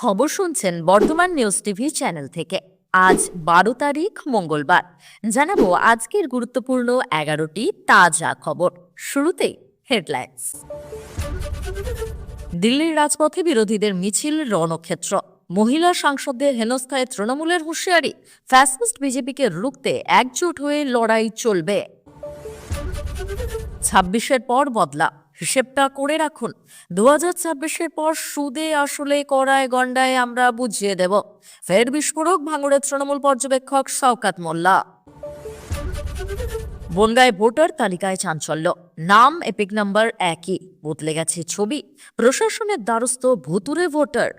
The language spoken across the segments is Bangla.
খবর শুনছেন বর্ধমান নিউজ টিভি চ্যানেল থেকে। আজ বারো তারিখ, মঙ্গলবার। জানাব আজকের গুরুত্বপূর্ণ এগারোটি তাজা খবর। শুরুতেই হেডলাইন্স দিল্লির রাজপথে বিরোধীদের মিছিল রণক্ষেত্র। মহিলা সাংসদদের হেনস্থায় তৃণমূলের হুঁশিয়ারি। ফ্যাসিস্ট বিজেপিকে রুখতে একজোট হয়ে লড়াই চলবে। ছাব্বিশের পর বদলা। হিসেবটা করে রাখুন। দু হাজার ছাব্বিশের পর সুদে আসলে করায় গন্ডায় আমরা বুঝিয়ে দেব। ফের বিস্ফোরক ভাঙড়ের তৃণমূল পর্যবেক্ষক শওকাত মোল্লা। বনগায় ভোটার তালিকায় চাঞ্চল্য। নাম এপিক নাম্বার একই, বদলে গেছে ছবি। প্রশাসনের দ্বারস্থ ভুতুরে ভোটার।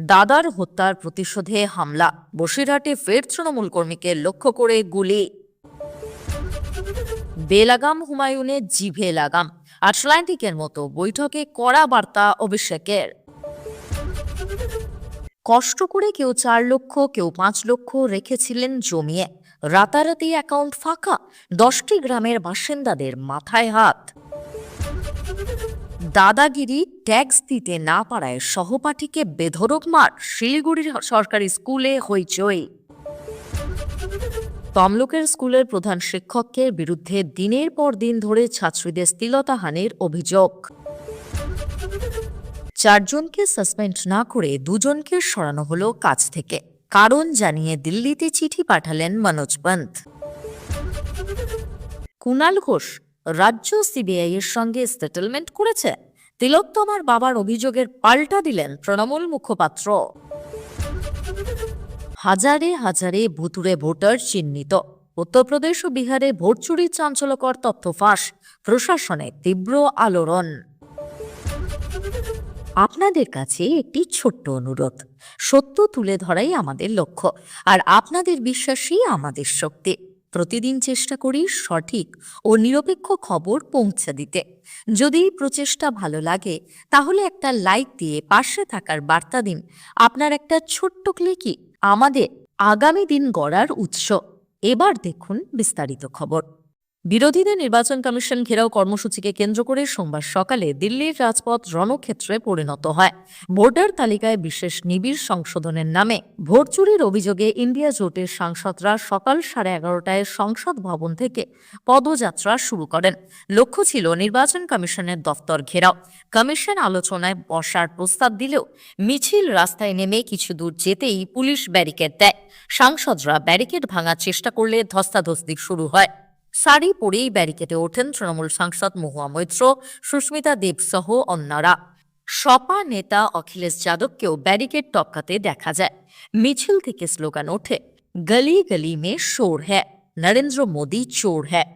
দাদার হত্যার প্রতিশোধে হামলা। বসিরহাটে ফের তৃণমূল কর্মীকে লক্ষ্য করে গুলি। বেলাগাম হুমায়ুনে জিভে লাগাম। আটলান্টিকের মতো বৈঠকে কড়া বার্তা অভিষেকের। কষ্ট করে কেউ চার লক্ষ, কেউ পাঁচ লক্ষ রেখেছিলেন জমিয়ে। রাতারাতি অ্যাকাউন্ট ফাঁকা, দশটি গ্রামের বাসিন্দাদের মাথায় হাত। দাদাগিরি ট্যাক্স দিতে না পারায় সহপাঠীকে বেধরক মার, শিলিগুড়ির সরকারি স্কুলে হইচই। তমলুকের স্কুলের প্রধান শিক্ষকের বিরুদ্ধে দিনের পর দিন ধরে ছাত্রীদের স্থিলতাহানির অভিযোগ। চারজনকে সাসপেন্ড না করে দুজনকে সরানো হলো কাজ থেকে। কারণ জানিয়ে দিল্লিতে চিঠি পাঠালেন মনোজ পন্থ। কুণাল ঘোষ, রাজ্য সিবিআই এর সঙ্গে সেটেলমেন্ট করেছে? তিলোত্তমার বাবার অভিযোগের পাল্টা দিলেন তৃণমূল মুখপাত্র। হাজারে হাজারে ভুতুরে ভোটার চিহ্নিত। উত্তরপ্রদেশ ও বিহারে ভোট চুরির চাঞ্চল্যকর তথ্য ফাঁস, প্রশাসনে তীব্র আলোড়ন। আপনাদের কাছে একটি ছোট্ট অনুরোধ, সত্য তুলে ধরাই আমাদের লক্ষ্য, আর আপনাদের বিশ্বাসই আমাদের শক্তি। প্রতিদিন চেষ্টা করি সঠিক ও নিরপেক্ষ খবর পৌঁছে দিতে। যদি প্রচেষ্টা ভালো লাগে, তাহলে একটা লাইক দিয়ে পাশে থাকার বার্তা দিন। আপনার একটা ছোট্ট ক্লিকই আমাদের আগামী দিন গড়ার উৎস। এবার দেখুন বিস্তারিত খবর। বিরোধীদের নির্বাচন কমিশন ঘেরাও কর্মসূচিকে কেন্দ্র করে সোমবার সকালে দিল্লির রাজপথ রণক্ষেত্রে পরিণত হয়। ভোটার তালিকায় বিশেষ নিবিড় সংশোধনের নামে। ভোট চুরির অভিযোগে ইন্ডিয়া জোটের সাংসদরা সকাল সাড়ে এগারোটায় সংসদ ভবন থেকে পদযাত্রা শুরু করেন। লক্ষ্য ছিল নির্বাচন কমিশনের দফতর ঘেরাও। কমিশন আলোচনায় বসার প্রস্তাব দিলেও মিছিল রাস্তায় নেমে কিছু দূর যেতেই পুলিশ ব্যারিকেড দেয়। সাংসদরা ব্যারিকেড ভাঙার চেষ্টা করলে ধস্তাধস্তি শুরু হয়। শাড়ি পরেই ব্যারিকেডে ওঠেন তৃণমূল সাংসদ মহুয়া মৈত্র, সুস্মিতা দেব সহ অন্যরা। সপা নেতা অখিলেশ যাদবকেও ব্যারিকেড টপকাতে দেখা যায়। মিছিল থেকে স্লোগান ওঠে, গলি গলি মে শোর হ্যায়, নরেন্দ্র মোদী চোর হ্যায়।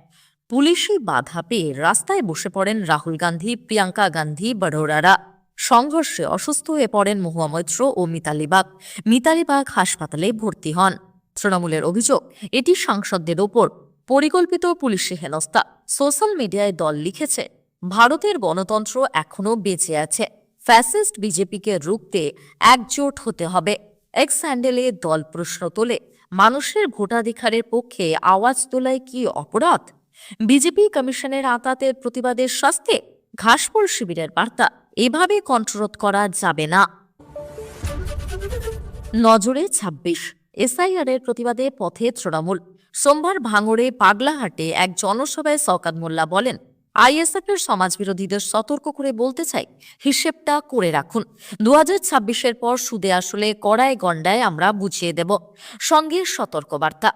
পুলিশি বাধা পেয়ে রাস্তায় বসে পড়েন রাহুল গান্ধী, প্রিয়াঙ্কা গান্ধী, বড়োরারা। সংঘর্ষে অসুস্থ হয়ে পড়েন মহুয়া মৈত্র ও মিতালি বাগ। মিতালি বাগ হাসপাতালে ভর্তি হন। তৃণমূলের অভিযোগ, এটি সাংসদদের ওপর পরিকল্পিত পুলিশি হেনস্থা। সোশ্যাল মিডিয়ায় দল লিখেছে, ভারতের গণতন্ত্র এখনও বেঁচে আছে। ফ্যাসিস্ট বিজেপিকে রুখতে একজোট হতে হবে। এক্স হ্যান্ডেলে দল প্রশ্ন তোলে, মানুষের ভোটাধিকারের পক্ষে আওয়াজ তোলায় কি অপরাধ? বিজেপি কমিশনের আতাতের প্রতিবাদের শাস্তি? ঘাসপুর শিবিরের বার্তা, এভাবে কণ্ঠরোধ করা যাবে না। নজরে ছাব্বিশ এসআইআর এর প্রতিবাদে পথে তৃণমূল। সোমবার ভাঙড়ে পাগলাহাটে এক জনসভায় সৌকাত মোল্লা বলেন আইএসএফ এর সমাজবিরোধীদের সতর্ক করে বলতে চাই, হিসেবটা করে রাখুন। দু হাজার পর সুদে আসলে কড়ায় গন্ডায় আমরা বুঝিয়ে দেব। সঙ্গে সতর্কবার্তা।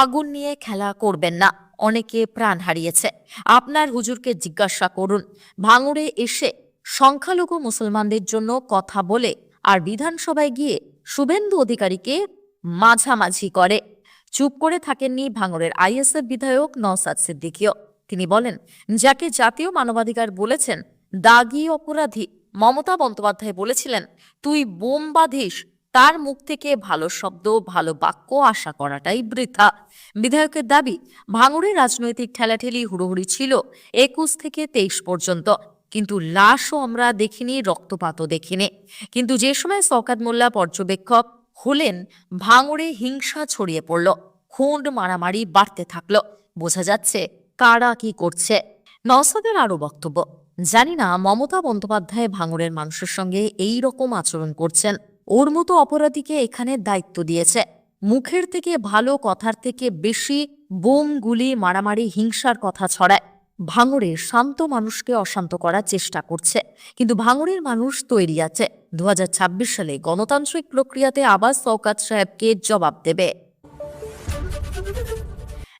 আগুন নিয়ে খেলা করবেন না, অনেকে প্রাণ হারিয়েছে। আপনার হুজুরকে জিজ্ঞাসা করুন, ভাঙড়ে এসে সংখ্যালঘু মুসলমানদের জন্য কথা বলে আর বিধানসভায় গিয়ে শুভেন্দু অধিকারীকে মাঝামাঝি করে। চুপ করে থাকেননি ভাঙড়ের আইএসএফ বিধায়ক নওসাদ সিদ্দিকিও। তিনি বলেন, যাকে জাতীয় মানবাধিকার বলেছেন, দাগি অপরাধী মমতা বন্দ্যোপাধ্যায় বলেছিলেন, তুই বোম বাঁধিস, তার মুখ থেকে ভালো শব্দ, ভালো বাক্য আশা করাটাই বৃথা। বিধায়কের দাবি ভাঙড়ে রাজনৈতিক ঠেলাঠেলি হুড়োহুড়ি ছিল একুশ থেকে তেইশ পর্যন্ত, কিন্তু লাশও আমরা দেখিনি, রক্তপাতও দেখিনি। কিন্তু যে সময় সকাত মোল্লা পর্যবেক্ষক হলেন ভাঙড়ে হিংসা ছড়িয়ে পড়ল, খুন মারামারি বাড়তে থাকল। বোঝা যাচ্ছে কারা কি করছে। নওসাদের আরও বক্তব্য, জানি না মমতা বন্দ্যোপাধ্যায় ভাঙড়ের মানুষের সঙ্গে এই রকম আচরণ করছেন। ওর মতো অপরাধীকে এখানে দায়িত্ব দিয়েছে। মুখের থেকে ভালো কথার থেকে বেশি বোম গুলি মারামারি হিংসার কথা ছড়ায়। ভাঙড়ের শান্ত মানুষকে অশান্ত করার চেষ্টা করছে। কিন্তু ভাঙড়ের মানুষ তৈরি আছে। দু হাজার ছাব্বিশ সালে গণতান্ত্রিক প্রক্রিয়াতে আবার সৌকাত সাহেবকে জবাব দেবে।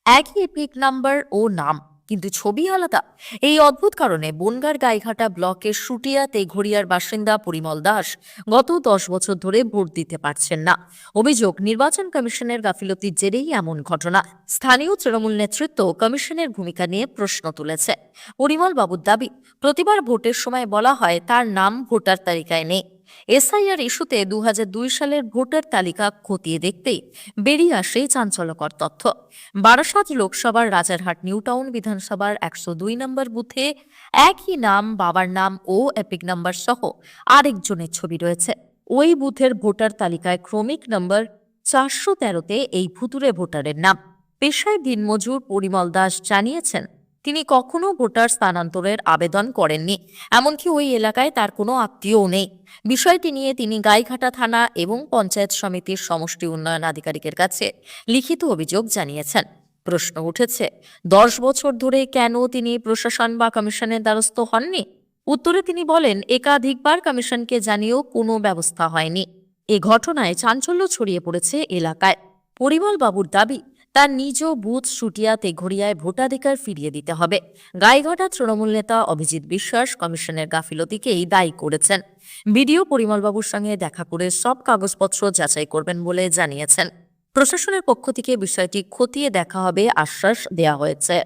একই পিক নাম্বার ও নাম। কিন্তু ছবি আলাদা। এই অদ্ভুত কারণে বনগার গাইঘাটা ব্লকের সুটিয়া তেঘরিয়ার বাসিন্দা পরিমল দাস গত দশ বছর ধরে ভোট দিতে পারছেন না। অভিযোগ, নির্বাচন কমিশনের গাফিলতির জেরেই এমন ঘটনা। স্থানীয় তৃণমূল নেতৃত্ব কমিশনের ভূমিকা নিয়ে প্রশ্ন তুলেছে। পরিমল বাবুর দাবি, প্রতিবার ভোটের সময় বলা হয় তার নাম ভোটার তালিকায় নেই। এসআইআর ইস্যুতে দুই হাজার দুই সালের ভোটার তালিকা খতিয়ে দেখতেই বেরিয়ে আসে চাঞ্চল্যকর তথ্য। বারাসাত লোকসভার রাজারহাট নিউটাউন বিধানসভার একশো দুই নম্বর বুথে একই নাম, বাবার নাম ও এপিক নাম্বার সহ আরেকজনের ছবি রয়েছে। ওই বুথের ভোটার তালিকায় ক্রমিক নম্বর চারশো তেরোতে এই ভুতুরে ভোটারের নাম। পেশায় দিনমজুর পরিমল দাস জানিয়েছেন তিনি কখনো ভোটার স্থানান্তরের আবেদন করেননি, এমনকি ওই এলাকায় তার কোনো আত্মীয়ও নেই। বিষয়টি নিয়ে তিনি গাইঘাটা থানা এবং পঞ্চায়েত সমিতির সমষ্টি উন্নয়ন আধিকারিকের কাছে লিখিত অভিযোগ জানিয়েছেন। প্রশ্ন উঠেছে, দশ বছর ধরে কেন তিনি প্রশাসন বা কমিশনের দ্বারস্থ হননি? উত্তরে তিনি বলেন, একাধিকবার কমিশনকে জানিয়েও কোনো ব্যবস্থা হয়নি। এ ঘটনায় চাঞ্চল্য ছড়িয়ে পড়েছে এলাকায়। পরিমল বাবুর দাবি তার নিজ বুথ সুটিয়া তেঘরিয়ায় ভোটাধিকার ফিরিয়ে দিতে হবে। গাইঘাটা তৃণমূল নেতা অভিজিৎ বিশ্বাস কমিশনের গাফিলতিকেই দায়ী করেছেন। বিডিও পরিমলবাবুর সঙ্গে দেখা করে সব কাগজপত্র যাচাই করবেন বলে জানিয়েছেন। প্রশাসনের পক্ষ থেকে বিষয়টি খতিয়ে দেখা হবে আশ্বাস দেওয়া হয়েছে।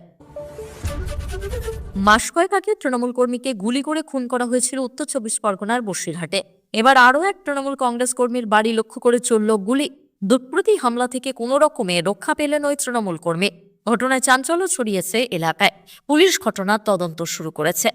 মাস কয়েক আগে তৃণমূল কর্মীকে গুলি করে খুন করা হয়েছিল উত্তর চব্বিশ পরগনার বসিরহাটে। এবার আরও এক তৃণমূল কংগ্রেস কর্মীর বাড়ি লক্ষ্য করে চলল গুলি। দুষ্কৃতী হামলা থেকে কোনো রকমে রক্ষা পেলেন ওই তৃণমূল কর্মী। ঘটনায় চাঞ্চল্য ছড়িয়েছে এলাকায়। পুলিশ ঘটনার তদন্ত শুরু করেছে।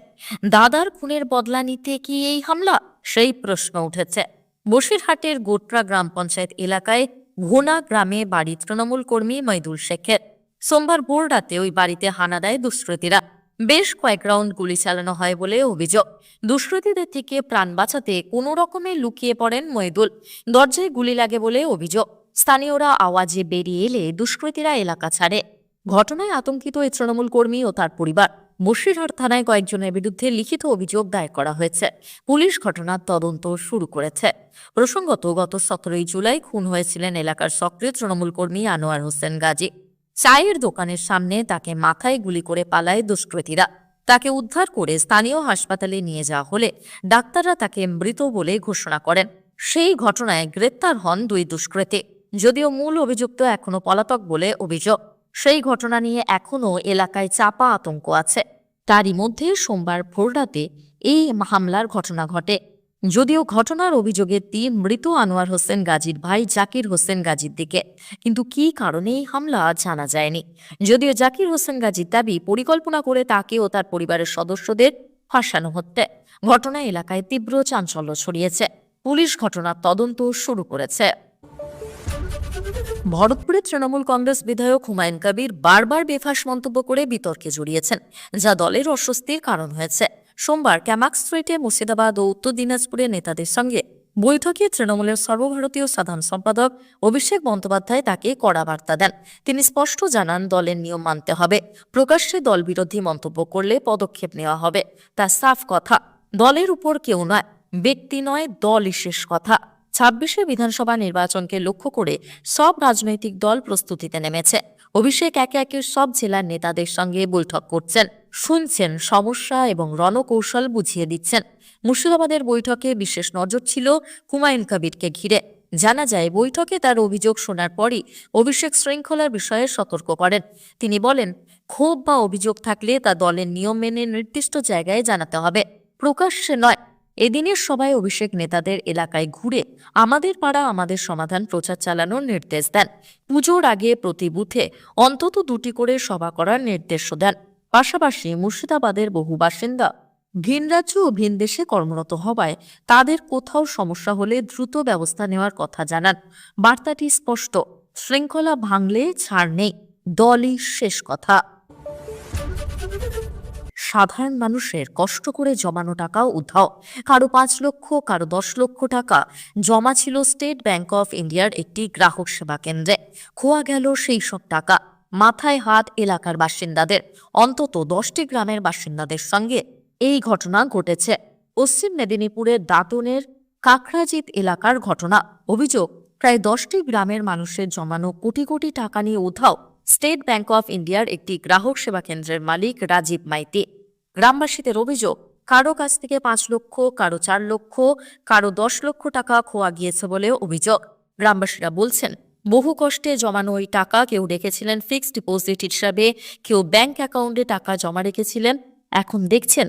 দাদার খুনের বদলা নিতে কি এই হামলা? সেই প্রশ্ন উঠেছে। বসিরহাটের গোটরা গ্রাম পঞ্চায়েত এলাকায় ঘোনা গ্রামে বাড়ি তৃণমূল কর্মী মৈদুল শেখের। সোমবার ভোর রাতে ওই বাড়িতে হানা দেয় দুষ্কৃতীরা। বেশ কয়েক রাউন্ড গুলি চালানো হয় বলে অভিযোগ। দুষ্কৃতীদের থেকে প্রাণ বাঁচাতে কোনো রকমে লুকিয়ে পড়েন মৈদুল দরজায় গুলি লাগে বলে অভিযোগ। স্থানীয়রা আওয়াজে বেরিয়ে এলে দুষ্কৃতীরা এলাকা ছাড়ে। ঘটনায় আতঙ্কিত এই তৃণমূল কর্মী ও তার পরিবার। বসিরহাট থানায় কয়েকজনের বিরুদ্ধে লিখিত অভিযোগ দায়ের করা হয়েছে। পুলিশ ঘটনার তদন্ত শুরু করেছে। প্রসঙ্গত গত সতেরোই জুলাই খুন হয়েছিলেন এলাকার সক্রিয় তৃণমূল কর্মী আনোয়ার হোসেন গাজী। চায়ের দোকানের সামনে তাকে মাথায় গুলি করে পালায় দুষ্কৃতীরা। তাকে উদ্ধার করে স্থানীয় হাসপাতালে নিয়ে যাওয়া হলে ডাক্তাররা তাকে মৃত বলে ঘোষণা করেন। সেই ঘটনায় গ্রেপ্তার হন দুই দুষ্কৃতী। যদিও মূল অভিযুক্ত এখনও পলাতক বলে অভিযোগ, সেই ঘটনা নিয়ে এখনও এলাকায় চাপা আতঙ্ক আছে। তারই মধ্যে সোমবার ভোররাতে এই হামলার ঘটনা ঘটে। যদিও ঘটনার অভিযোগের তীর মৃত আনোয়ার হোসেন গাজীর ভাই জাকির হোসেন গাজীর দিকে। কিন্তু কী কারণে এই হামলা জানা যায়নি? যদিও জাকির হোসেন গাজীর দাবি পরিকল্পনা করে তাকে ও তার পরিবারের সদস্যদের ফাঁসানো হচ্ছে। ঘটনা এলাকায় তীব্র চাঞ্চল্য ছড়িয়েছে। পুলিশ ঘটনার তদন্ত শুরু করেছে। ভরতপুরের তৃণমূল কংগ্রেস বিধায়ক হুমায়ুন কবির বারবার বেফাস মন্তব্য করে বিতর্কে জড়িয়েছেন, যা দলের অস্বস্তির কারণ হয়েছে। সোমবার ক্যামাক স্ট্রিটে মুর্শিদাবাদ ও উত্তর দিনাজপুরের নেতাদের সঙ্গে বৈঠকে তৃণমূলের সর্বভারতীয় সাধারণ সম্পাদক অভিষেক বন্দ্যোপাধ্যায় তাকে কড়া বার্তা দেন। তিনি স্পষ্ট জানান, দলের নিয়ম মানতে হবে। প্রকাশ্যে দল বিরোধী মন্তব্য করলে পদক্ষেপ নেওয়া হবে। তা সাফ কথা। দলের উপর কেউ নয়, ব্যক্তি নয়, দলই শেষ কথা। ছাব্বিশে বিধানসভা নির্বাচনকে লক্ষ্য করে সব রাজনৈতিক দল প্রস্তুতিতে নেমেছে। অভিষেক একে একে সব জেলার নেতাদের সঙ্গে বৈঠক করছেন। শুনছেন সমস্যা এবং রণকৌশল বুঝিয়ে দিচ্ছেন। মুর্শিদাবাদের বৈঠকে বিশেষ নজর ছিল হুমায়ুন কবিরকে ঘিরে। জানা যায়, বৈঠকে তার অভিযোগ শোনার পরই অভিষেক শৃঙ্খলার বিষয়ে সতর্ক করেন। তিনি বলেন, ক্ষোভ বা অভিযোগ থাকলে তা দলের নিয়ম মেনে নির্দিষ্ট জায়গায় জানাতে হবে। প্রকাশ্যে নয় এদিনের সভায় অভিষেক নেতাদের এলাকায় ঘুরে আমাদের পাড়া আমাদের সমাধান প্রচার চালানোর নির্দেশ দেন। পুজোর আগে প্রতি বুথে অন্তত দুটি করে সভা করার নির্দেশও দেন। পাশাপাশি মুর্শিদাবাদের বহু বাসিন্দা ভিন রাজ্য ও ভিন দেশে কর্মরত হওয়ায় তাদের কোথাও সমস্যা হলে দ্রুত ব্যবস্থা নেওয়ার কথা জানান। বার্তাটি স্পষ্ট, শৃঙ্খলা ভাঙলে ছাড় নেই। দলই শেষ কথা। সাধারণ মানুষের কষ্ট করে জমানো টাকাও উধাও। কারও পাঁচ লক্ষ, কারও দশ লক্ষ টাকা। জমা ছিল স্টেট ব্যাংক অফ ইন্ডিয়ার একটি গ্রাহক সেবা কেন্দ্রে। খোয়া গেল সেই সব টাকা। মাথায় হাত এলাকার বাসিন্দাদের। অন্তত দশটি গ্রামের বাসিন্দাদের সঙ্গে এই ঘটনা ঘটেছে। পশ্চিম মেদিনীপুরের দাঁতনের কাকরাজিত এলাকার ঘটনা। অভিযোগ, প্রায় দশটি গ্রামের মানুষের জমানো কোটি কোটি টাকা নিয়ে উধাও। স্টেট ব্যাংক অফ ইন্ডিয়ার একটি গ্রাহক সেবা কেন্দ্রের মালিক রাজীব মাইতি। গ্রামবাসীদের অভিযোগ, কারও কাছ থেকে পাঁচ লক্ষ, কারও চার লক্ষ, কারও দশ লক্ষ টাকা খোয়া গিয়েছে বলে অভিযোগ। গ্রামবাসীরা বলছেন, বহু কষ্টে জমানো ওই টাকা কেউ রেখেছিলেন ফিক্সড ডিপোজিট হিসাবে, কেউ ব্যাংক অ্যাকাউন্টে টাকা জমা রেখেছিলেন। এখন দেখছেন,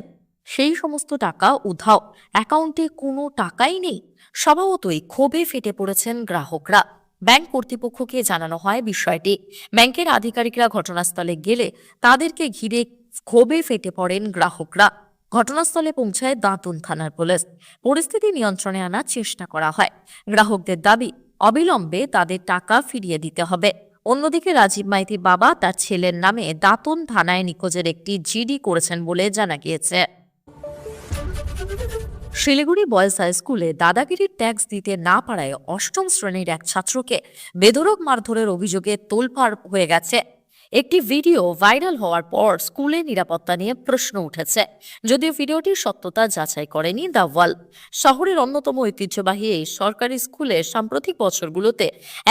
সেই সমস্ত টাকা উধাও, অ্যাকাউন্টে কোনো টাকাই নেই। স্বভাবতই ক্ষোভে ফেটে পড়েছেন গ্রাহকরা। ব্যাংক কর্তৃপক্ষকে জানানো হয় বিষয়টি। ব্যাংকের আধিকারিকরা ঘটনাস্থলে গেলে তাদেরকে ঘিরে ক্ষোভে ফেটে পড়েন গ্রাহকরা। ঘটনাস্থলে পৌঁছায় দাঁতুন থানার পুলিশ। পরিস্থিতি নিয়ন্ত্রণে আনার চেষ্টা করা হয়। গ্রাহকদের দাবি, অবিলম্বে তাদের টাকা ফিরিয়ে দিতে হবে। অন্যদিকে রাজীব মাইতির বাবা তার ছেলের নামে দাঁতন থানায় নিখোঁজের একটি জিডি করেছেন বলে জানা গিয়েছে। শিলিগুড়ি বয়েজ হাই স্কুলে দাদাগিরির ট্যাক্স দিতে না পারায় অষ্টম শ্রেণির এক ছাত্রকে বেদরক মারধরের অভিযোগে তোলপাড় হয়ে গেছে। একটি ভিডিও ভাইরাল হওয়ার পর স্কুলের নিরাপত্তা নিয়ে প্রশ্ন উঠেছে। যদিও ভিডিওটির সত্যতা যাচাই করেনি দ্য ওয়াল শহরের অন্যতম ঐতিহ্যবাহী এই সরকারি স্কুলে সাম্প্রতিক বছরগুলোতে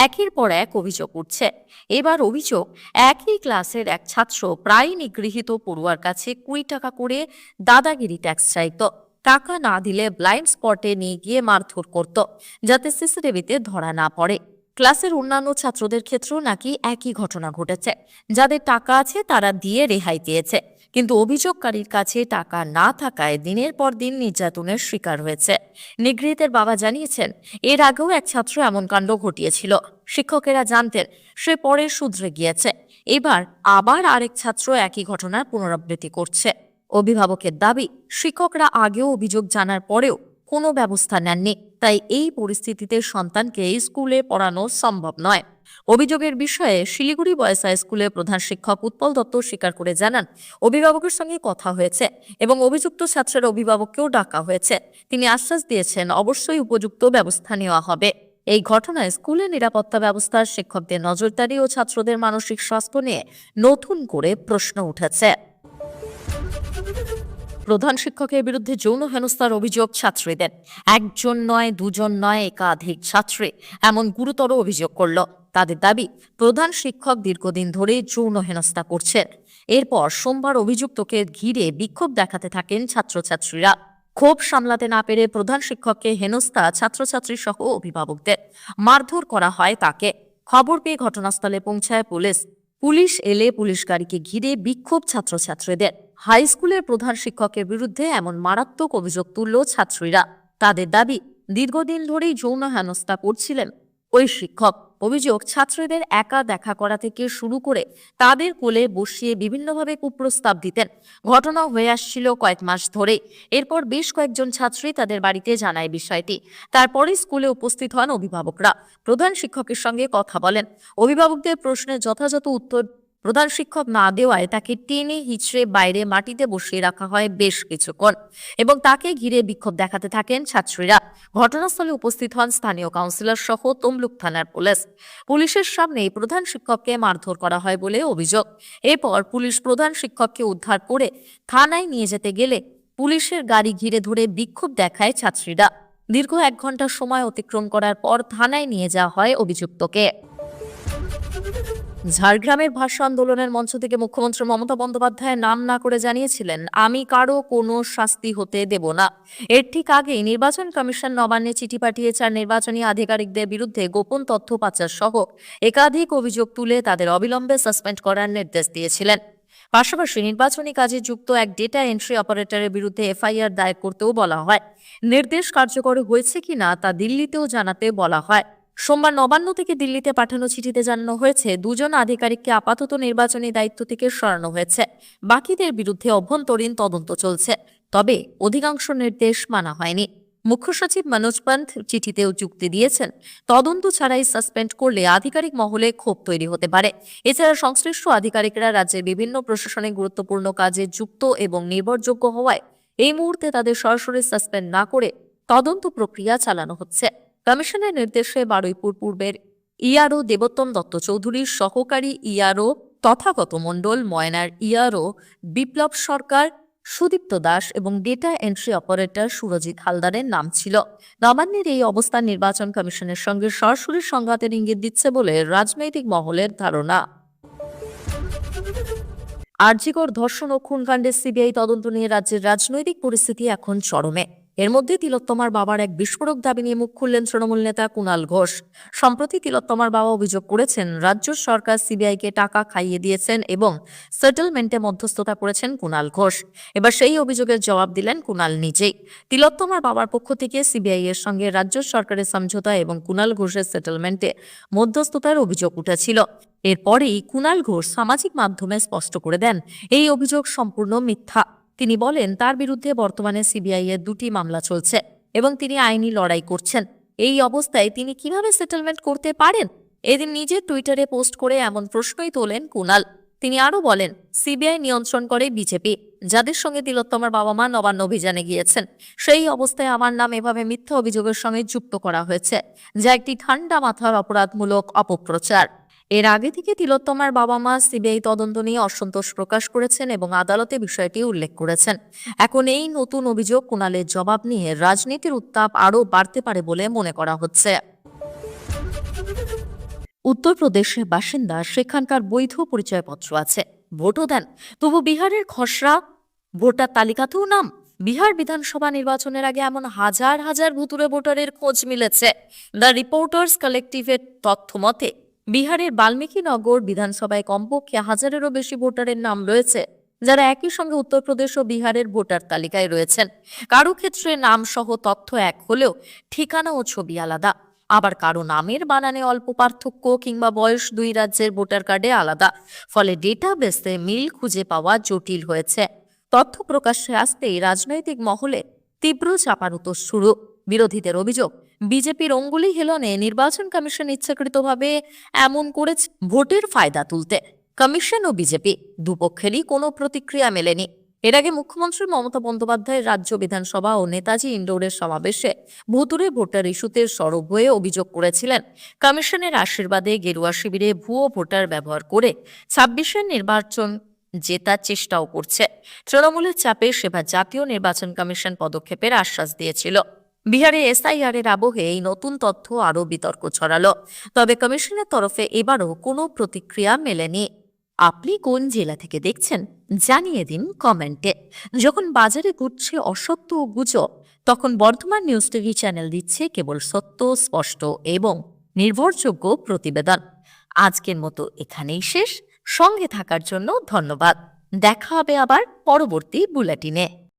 একের পর এক অভিযোগ উঠছে। এবার অভিযোগ, একই ক্লাসের এক ছাত্র প্রায় নিগৃহীত পড়ুয়ার কাছে কুড়ি টাকা করে দাদাগিরি ট্যাক্স চাইত। টাকা না দিলে ব্লাইন্ড স্পটে নিয়ে গিয়ে মারধর করত, যাতে সিসিটিভিতে ধরা না পড়ে। ক্লাসের অন্যান্য ছাত্রদের ক্ষেত্রেও নাকি একই ঘটনা ঘটেছে। যাদের টাকা আছে, তারা দিয়ে রেহাই দিয়েছে কিন্তু অভিযোগকারীর কাছে টাকা না থাকায় দিনের পর দিন নির্যাতনের শিকার হয়েছে। নিগৃহীতের বাবা জানিয়েছেন, এর আগেও এক ছাত্র এমন কাণ্ড ঘটিয়েছিল। শিক্ষকেরা জানতেন, সে পরে শুধরে গিয়েছে। এবার আবার আরেক ছাত্র একই ঘটনার পুনরাবৃত্তি করছে। অভিভাবকের দাবি, শিক্ষকরা আগেও অভিযোগ জানার পরেও কোনো ব্যবস্থা নেননি। তাই এই পরিস্থিতিতে সন্তানকে স্কুলে পড়ানো সম্ভব নয়। অভিযোগের বিষয়ে শিলিগুড়ি বয়েজ হাই স্কুলের প্রধান শিক্ষক উৎপল দত্ত স্বীকার করে জানান, অভিভাবকের সঙ্গে কথা হয়েছে এবং অভিযুক্ত ছাত্রের অভিভাবককেও ডাকা হয়েছে। তিনি আশ্বাস দিয়েছেন, অবশ্যই উপযুক্ত ব্যবস্থা নেওয়া হবে। এই ঘটনায় স্কুলের নিরাপত্তা ব্যবস্থার শিক্ষকদের নজরদারি ও ছাত্রদের মানসিক স্বাস্থ্য নিয়ে নতুন করে প্রশ্ন উঠেছে। প্রধান শিক্ষকের বিরুদ্ধে যৌন হেনস্থার অভিযোগ ছাত্রীদের। একজন নয়, দুজন নয়, একাধিক ছাত্রী এমন গুরুতর অভিযোগ করল। তাদের দাবি, প্রধান শিক্ষক দীর্ঘদিন ধরে যৌন হেনস্থা করছেন। এরপর সোমবার অভিযুক্তকে ঘিরে বিক্ষোভ দেখাতে থাকেন ছাত্রছাত্রীরা। ক্ষোভ সামলাতে না পেরে প্রধান শিক্ষককে হেনস্থা ছাত্রছাত্রী সহ অভিভাবকদের মারধর করা হয় তাকে। খবর পেয়ে ঘটনাস্থলে পৌঁছায় পুলিশ। পুলিশ এলে পুলিশ গাড়িকে ঘিরে বিক্ষোভ ছাত্রছাত্রীদের। হাই স্কুলের প্রধান শিক্ষকের বিরুদ্ধে এমন মারাত্মক অভিযোগ তুলল ছাত্রীরা। তাদের দাবি, দীর্ঘদিন ধরেই যৌন হেনস্থা করছিলেন ওই শিক্ষক। অভিযোগ, ছাত্রীদের একা দেখা করা থেকে শুরু করে তাদের কোলে বসিয়ে বিভিন্নভাবে কুপ্রস্তাব দিতেন। ঘটনা হয়ে আসছিল কয়েক মাস ধরে এরপর বেশ কয়েকজন ছাত্রী তাদের বাড়িতে জানায় বিষয়টি। তারপরে স্কুলে উপস্থিত হন অভিভাবকরা। প্রধান শিক্ষকের সঙ্গে কথা বলেন। অভিভাবকদের প্রশ্নের যথাযথ উত্তর প্রধান শিক্ষক না দেওয়ায় তাকে টেনে হিচড়ে বাইরে মাটিতে বসিয়ে রাখা হয় বেশ কিছুক্ষণ এবং তাকে ঘিরে বিক্ষোভ দেখাতে থাকেন ছাত্রীরা। ঘটনাস্থলে উপস্থিত হন স্থানীয় কাউন্সিলর সহ তমলুক থানার পুলিশ। পুলিশের সামনেই প্রধান শিক্ষককে মারধর করা হয় বলে অভিযোগ। এরপর পুলিশ প্রধান শিক্ষককে উদ্ধার করে থানায় নিয়ে যেতে গেলে পুলিশের গাড়ি ঘিরে ধরে বিক্ষোভ দেখায় ছাত্রীরা। দীর্ঘ এক ঘণ্টা সময় অতিক্রম করার পর থানায় নিয়ে যাওয়া হয় অভিযুক্তকে। ঝাড়গ্রামের ভাষ্য আন্দোলনের মঞ্চ থেকে মুখ্যমন্ত্রী মমতা বন্দ্যোপাধ্যায় নাম না করে জানিয়েছিলেন, আমি কারও কোনো শাস্তি হতে দেব না। এর ঠিক আগেই নির্বাচন কমিশন নবান্নে চিঠি পাঠিয়েছে আর নির্বাচনী আধিকারিকদের বিরুদ্ধে গোপন তথ্য পাচার সহ একাধিক অভিযোগ তুলে তাদের অবিলম্বে সাসপেন্ড করার নির্দেশ দিয়েছিলেন। পাশাপাশি নির্বাচনী কাজে যুক্ত এক ডেটা এন্ট্রি অপারেটরের বিরুদ্ধে এফআইআর দায়ের করতেও বলা হয়। নির্দেশ কার্যকর হয়েছে কিনা তা দিল্লিতেও জানাতে বলা হয়। সোমবার নবান্ন থেকে দিল্লিতে পাঠানো চিঠিতে জানানো হয়েছে, দুজন আধিকারিককে আপাতত নির্বাচনী দায়িত্ব থেকে সরানো হয়েছে। বাকিদের বিরুদ্ধে অভ্যন্তরীণ তদন্ত চলছে, তবে অধিকাংশ নির্দেশ মানা হয়নি। মুখ্য সচিব মনোজ পান্থ চিঠিতেও যুক্তি দিয়েছেন, তদন্ত ছাড়াই সাসপেন্ড করলে আধিকারিক মহলে ক্ষোভ তৈরি হতে পারে। এছাড়া সংশ্লিষ্ট আধিকারিকরা রাজ্যের বিভিন্ন প্রশাসনিক গুরুত্বপূর্ণ কাজে যুক্ত এবং নির্ভরযোগ্য হওয়ায় এই মুহূর্তে তাদের সরাসরি সাসপেন্ড না করে তদন্ত প্রক্রিয়া চালানো হচ্ছে। কমিশনের নির্দেশে বারুইপুর পূর্বের ইআরও দেবোত্তম দত্ত চৌধুরীর সহকারী ইআরও তথাগত মণ্ডল, ময়নার ইআরও বিপ্লব সরকার, সুদীপ্ত দাস এবং ডেটা এন্ট্রি অপারেটর সুরজিৎ হালদারের নাম ছিল। নবান্নের এই অবস্থান নির্বাচন কমিশনের সঙ্গে সরাসরি সংঘাতের ইঙ্গিত দিচ্ছে বলে রাজনৈতিক মহলের ধারণা। আরজিকর ধর্ষণ ও খুনকাণ্ডের সিবিআই তদন্ত নিয়ে রাজ্যের রাজনৈতিক পরিস্থিতি এখন চরমে। এর মধ্যে তিলোত্তমার বাবার এক বিস্ফোরক দাবি নিয়ে মুখ খুললেন তৃণমূল নেতা কুণাল ঘোষ। সম্প্রতি তিলোত্তমার বাবা অভিযোগ করেছেন, রাজ্য সরকার সিবিআইকে টাকা খাইয়ে দিয়েছেন এবং সেটেলমেন্টে মধ্যস্থতা করেছেন কুণাল ঘোষ। এবার সেই অভিযোগের জবাব দিলেন কুণাল নিজেই। তিলোত্তমার বাবার পক্ষ থেকে সিবিআই এর সঙ্গে রাজ্য সরকারের সমঝোতা এবং কুণাল ঘোষের সেটেলমেন্টে মধ্যস্থতার অভিযোগ উঠেছিল। এরপরেই কুণাল ঘোষ সামাজিক মাধ্যমে স্পষ্ট করে দেন, এই অভিযোগ সম্পূর্ণ মিথ্যা। তিনি বলেন, তার বিরুদ্ধে বর্তমানে সিবিআই এর দুটি মামলা চলছে এবং তিনি আইনি লড়াই করছেন। এই অবস্থায় তিনি কীভাবে সেটেলমেন্ট করতে পারেন? এদিন নিজের টুইটারে পোস্ট করে এমন প্রশ্নই তোলেন কুণাল তিনি আরও বলেন, সিবিআই নিয়ন্ত্রণ করে বিজেপি, যাদের সঙ্গে তিলোত্তমার বাবা মা নবান্ন অভিযানে গিয়েছেন। সেই অবস্থায় আমার নাম এভাবে মিথ্যা অভিযোগের সঙ্গে যুক্ত করা হয়েছে, যা একটি ঠান্ডা মাথার অপরাধমূলক অপপ্রচার। এর আগে থেকে তিলোত্তমার বাবা মা সিবিআই তদন্ত নিয়ে অসন্তোষ প্রকাশ করেছেন এবং আদালতে বিষয়টি উল্লেখ করেছেন। এখন এই নতুন অভিযোগ কুণালের জবাব নিয়ে রাজনীতির উত্তাপ আরও বাড়তে পারে বলে মনে করা হচ্ছে। উত্তরপ্রদেশের বাসিন্দা সেখানকার বৈধ পরিচয়পত্র আছে। ভোটও দেন। তবু বিহারের খসড়া ভোটার তালিকাতেও নাম। বিহার বিধানসভা নির্বাচনের আগে এমন হাজার হাজার ভুতুরে ভোটারের খোঁজ মিলেছে। দ্য রিপোর্টার্স কালেকটিভের তথ্য মতে বিহারের বাল্মীকিনগর বিধানসভায় কমপক্ষে হাজারেরও বেশি ভোটারের নাম রয়েছে, যারা একই সঙ্গে উত্তরপ্রদেশ ও বিহারের ভোটার তালিকায় রয়েছেন। কারও ক্ষেত্রে নাম সহ তথ্য এক হলেও ঠিকানা ও ছবি আলাদা। আবার কারও নামের বানানে অল্প পার্থক্য কিংবা বয়স দুই রাজ্যের ভোটার কার্ডে আলাদা, ফলে ডেটাবেসে মিল খুঁজে পাওয়া জটিল হয়েছে। তথ্য প্রকাশ্যে আসতেই রাজনৈতিক মহলে তীব্র চাপানুতোষ শুরু। বিরোধীদের অভিযোগ, বিজেপির অঙ্গুলি হেলনে নির্বাচন কমিশন ইচ্ছাকৃতভাবে এমন করেছে ভোটের ফায়দা তুলতে। কমিশন ও বিজেপি দুপক্ষেরই কোনো প্রতিক্রিয়া মেলেনি। এর আগে মুখ্যমন্ত্রী মমতা বন্দ্যোপাধ্যায় রাজ্য বিধানসভা ও নেতাজি ইন্ডোরের সমাবেশে ভুতুরে ভোটার ইস্যুতে সরব হয়ে অভিযোগ করেছিলেন। কমিশনের আশীর্বাদে গেরুয়া শিবিরে ভুয়ো ভোটার ব্যবহার করে ছাব্বিশের নির্বাচন জেতার চেষ্টাও করছে। তৃণমূলের চাপে সেবা জাতীয় নির্বাচন কমিশন পদক্ষেপের আশ্বাস দিয়েছিল। বিহারে এসআইআর এর আবহে এই নতুন তথ্য আরও বিতর্ক ছড়ালো। তবে কমিশনের তরফে এবারও কোনো প্রতিক্রিয়া মেলেনি। আপনি কোন জেলা থেকে দেখছেন, জানিয়ে দিন কমেন্টে। যখন বাজারে ঘুরছে অসত্য ও গুজব, তখন বর্ধমান নিউজ টিভি চ্যানেল দিচ্ছে কেবল সত্য, স্পষ্ট এবং নির্ভরযোগ্য প্রতিবেদন। আজকের মতো এখানেই শেষ। সঙ্গে থাকার জন্য ধন্যবাদ। দেখা হবে আবার পরবর্তী বুলেটিনে।